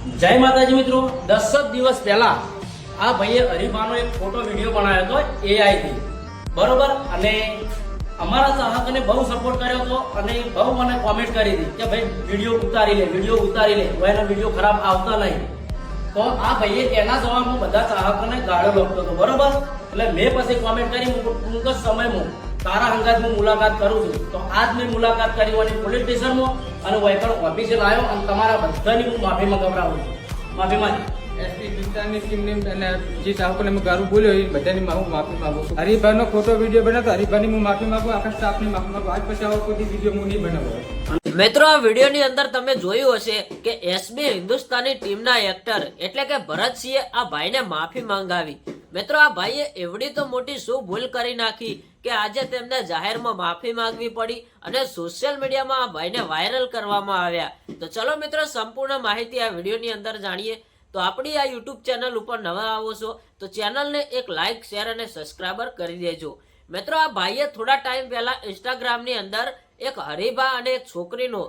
જય માતાજી મિત્રો. દસ જ દિવસ પહેલા આ ભાઈએ હરીફાનો એક ફોટો, વીડિયો બનાવ્યો હતો એઆઈ થી. બરોબર? અને અમારા ચાહકને બહુ સપોર્ટ કર્યો હતો અને બહુ મને કોમેન્ટ કરી હતી કે ભાઈ, વીડિયો ઉતારી લે, વીડિયો ઉતારી લે. એનો વીડિયો ખરાબ આવતા નહીં. તો આ ભાઈએ એના જવાબમાં બધા ચાહકોને ગાળો લખતો હતો. બરોબર? એટલે મેં પછી કોમેન્ટ કરી હું સમયમાં. તારા અંગાત હું મુલાકાત કરું છું તો આજ મેં મુલાકાત કરી અને પોલીસ સ્ટેશનમાં અને વહીકલ ઓફિસે લાવ્યો અને તમારા બધાની હું માફી મંગાવડાવું છું. માફી માંગ એસપી હિન્દુસ્તાનની ટીમને અને જે ચાહકોને મેં ગારું બોલ્યો એ બધાની હું માફી માગું છું. હરિભાઈનો ખોટો વીડિયો બનાવતો હરિભાઈની હું માફી માગું આખા સ્ટાફની માફી માંગુ. આજ પછી આવો કોઈ વીડિયો હું નહીં બનાવું. મિત્રો આ વિડીયોની અંદર તમે જોયું હશે કે એસબી હિન્દુસ્તાની ટીમના એક્ટર એટલે કે ભરતસિંહે આ ભાઈને માફી માંગાવી. મિત્રો આ ભાઈએ એવડી તો મોટી શું ભૂલ કરી નાખી? કે આજે તેમને જાહેરમાં માફી માંગવી પડી અને સોશિયલ મીડિયામાં આ ભાઈને વાયરલ કરવામાં આવ્યા. તો ચલો મિત્રો, સંપૂર્ણ માહિતી આ વિડીયોની અંદર જાણીએ. તો આપણી આ યુટ્યુબ ચેનલ ઉપર નવા આવો છો, તો ચેનલને એક લાઇક શેર અને સબસ્ક્રાઈબર કરી દેજો. મિત્રો, આ ભાઈએ થોડા ટાઈમ પહેલા ઇન્સ્ટાગ્રામની અંદર એક હરીભા અને એક છોકરીનો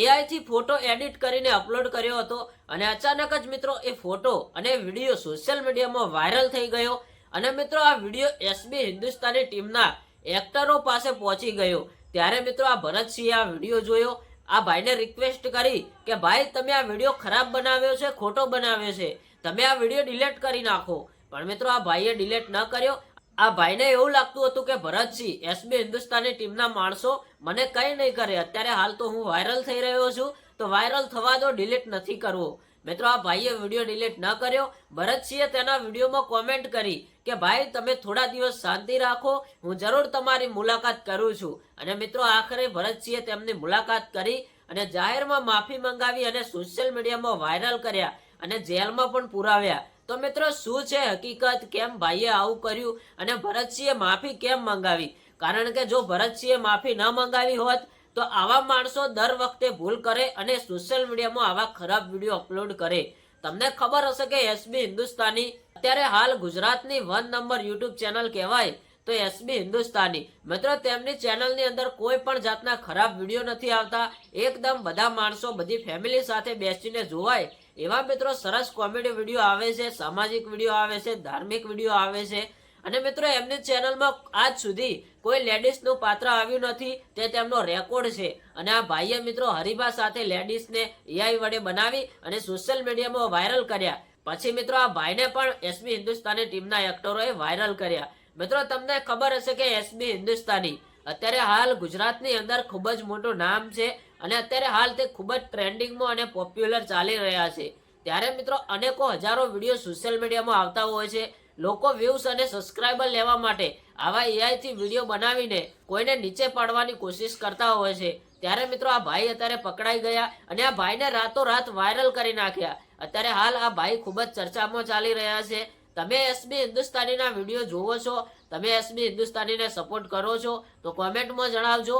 એઆઈથી ફોટો એડિટ કરીને અપલોડ કર્યો હતો અને અચાનક જ મિત્રો એ ફોટો અને વીડિયો સોશિયલ મીડિયામાં વાયરલ થઈ ગયો. અને મિત્રો, આ વીડિયો એસબી હિન્દુસ્તાની ટીમના એક્ટરો પાસે પહોંચી ગયો. ત્યારે મિત્રો આ ભરતસિંહે આ વીડિયો જોયો. આ ભાઈને રિક્વેસ્ટ કરી કે, ભાઈ, તમે આ વીડિયો ખરાબ બનાવ્યો છે, ખોટો બનાવ્યો છે. તમે આ વીડિયો ડિલીટ કરી નાખો. પણ મિત્રો આ ભાઈએ ડિલીટ ન કર્યો. આ ભાઈને એવું લાગતું હતું કે, ભરતસિંહ એસબી હિન્દુસ્તાની ટીમના માણસો મને કંઈ નહીં કરે. અત્યારે હાલ તો હું વાયરલ થઈ રહ્યો છું. તો વાયરલ થવા દો ડિલીટ નથી કરવો. મિત્રો, આ ભાઈએ વીડિયો ડિલીટ ન કર્યો. ભરતસિંહે તેના વિડીયોમાં કોમેન્ટ કરી કે, ભાઈ, તમે થોડા દિવસ શાંતિ રાખો. હું જરૂર તમારી મુલાકાત કરું છું. અને મિત્રો, આખરે ભરતસિંહે તેમની મુલાકાત કરી અને જાહેરમાં માફી મંગાવી અને સોશિયલ મીડિયામાં વાયરલ કર્યા અને જેલમાં પણ પુરાવ્યા. તો મિત્રો, શું છે હકીકત? કેમ ભાઈએ આવું કર્યું? અને ભરતસિંહે માફી કેમ મંગાવી? કારણ કે જો ભરતસિંહે માફી ન મંગાવી હોત તો આવા માણસો દર વખતે ભૂલ કરે અને સોશિયલ મીડિયામાં આવા ખરાબ વીડિયો અપલોડ કરે. તમને ખબર હશે કે એસબી હિન્દુસ્તાની અત્યારે હાલ ગુજરાતની વન નંબર યુટ્યુબ ચેનલ કહેવાય તો એસબી હિન્દુસ્તાની. મિત્રો, તેમની ચેનલની અંદર કોઈ પણ જાતના ખરાબ વીડિયો નથી આવતા. એકદમ બધા માણસો, બધી ફેમિલી સાથે બેસીને જોવાય. એવા મિત્રો સરસ કોમેડી વીડિયો આવે છે, સામાજિક વીડિયો આવે છે, ધાર્મિક વીડિયો આવે છે. અને મિત્રો, એમની ચેનલમાં આજ સુધી કોઈ લેડીઝનું પાત્ર આવ્યું નથી, તે તેમનો રેકોર્ડ છે. અને આ ભાઈએ મિત્રો હરિભા સાથે લેડીઝને એઆઈ વડે બનાવી અને સોશિયલ મીડિયામાં વાયરલ કર્યા. પછી મિત્રો, આ ભાઈને પણ એસબી હિન્દુસ્તાની ટીમના એક્ટરોએ વાયરલ કર્યા. મિત્રો, તમને ખબર હશે કે એસબી હિન્દુસ્તાની અત્યારે હાલ ગુજરાતની અંદર ખૂબ જ મોટું નામ છે અને અત્યારે હાલ તે ખૂબ જ ટ્રેન્ડિંગમાં અને પોપ્યુલર ચાલી રહ્યા છે. ત્યારે મિત્રો, અનેકો હજારો વીડિયો સોશિયલ મીડિયામાં આવતા હોય છે. લોકો વ્યૂઝ અને સબસ્ક્રાઇબર લેવા માટે આવા એઆઈથી વીડિયો બનાવીને કોઈને નીચે પાડવાની કોશિશ કરતા હોય છે. ત્યારે મિત્રો આ ભાઈ અત્યારે પકડાઈ ગયા અને આ ભાઈને રાતોરાત વાયરલ કરી નાખ્યા. અત્યારે હાલ આ ભાઈ ખૂબ જ ચર્ચામાં ચાલી રહ્યા છે. તમે એસબી હિન્દુસ્તાનીના વીડિયો જોવો છો. તમે એસબી હિન્દુસ્તાનીને સપોર્ટ કરો છો તો કોમેન્ટમાં જણાવજો.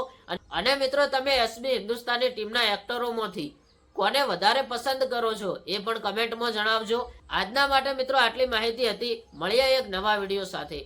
અને મિત્રો તમે એસબી હિન્દુસ્તાની ટીમના એક્ટરોમાંથી કોને વધારે પસંદ કરો છો એ પણ કમેન્ટમાં જણાવજો. આજના માટે મિત્રો આટલી માહિતી હતી. મળીએ એક નવા વીડિયો સાથે.